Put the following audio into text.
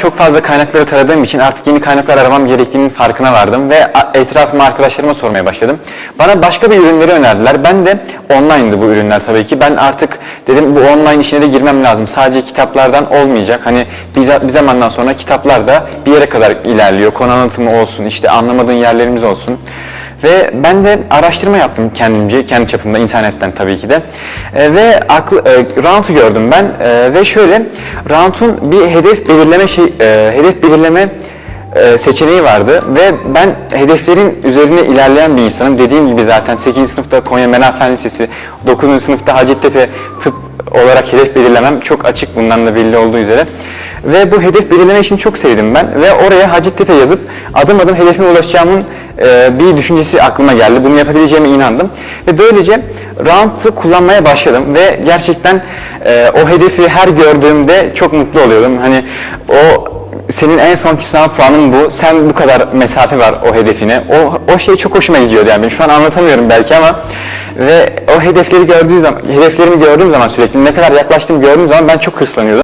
Çok fazla kaynakları taradığım için artık yeni kaynaklar aramam gerektiğinin farkına vardım ve etrafıma arkadaşlarıma sormaya başladım. Bana başka bir ürünleri önerdiler. Ben de online'dı bu ürünler tabii ki. Ben artık dedim bu online işine de girmem lazım. Sadece kitaplardan olmayacak. Hani bir zamandan sonra kitaplar da bir yere kadar ilerliyor. Konu anlatımı olsun, işte anlamadığın yerlerimiz olsun. Ve ben de araştırma yaptım kendimce, kendi çapımda, internetten tabii ki de. E, ve aklı, e, Round'u gördüm ben E, ve şöyle, Round'un bir hedef belirleme şey, e, hedef belirleme e, seçeneği vardı ve ben hedeflerin üzerine ilerleyen bir insanım. Dediğim gibi zaten 8. sınıfta Konya Meral Fen Lisesi, 9. sınıfta Hacettepe Tıp olarak hedef belirlemem çok açık bundan da belli olduğu üzere. Ve bu hedef belirleme işini çok sevdim ben ve oraya Hacettepe yazıp adım adım hedefime ulaşacağımın e, bir düşüncesi aklıma geldi. Bunu yapabileceğime inandım. Ve böylece Round'u kullanmaya başladım ve gerçekten e, o hedefi her gördüğümde çok mutlu oluyordum. Hani o senin en sonki sınav puanın bu. Sen bu kadar mesafe var o hedefine. O, o şey çok hoşuma gidiyordu yani. Şu an anlatamıyorum belki ama ve o hedefleri gördüğü zaman, hedeflerimi gördüğüm zaman sürekli ne kadar yaklaştığımı gördüğüm zaman ben çok hırslanıyordum.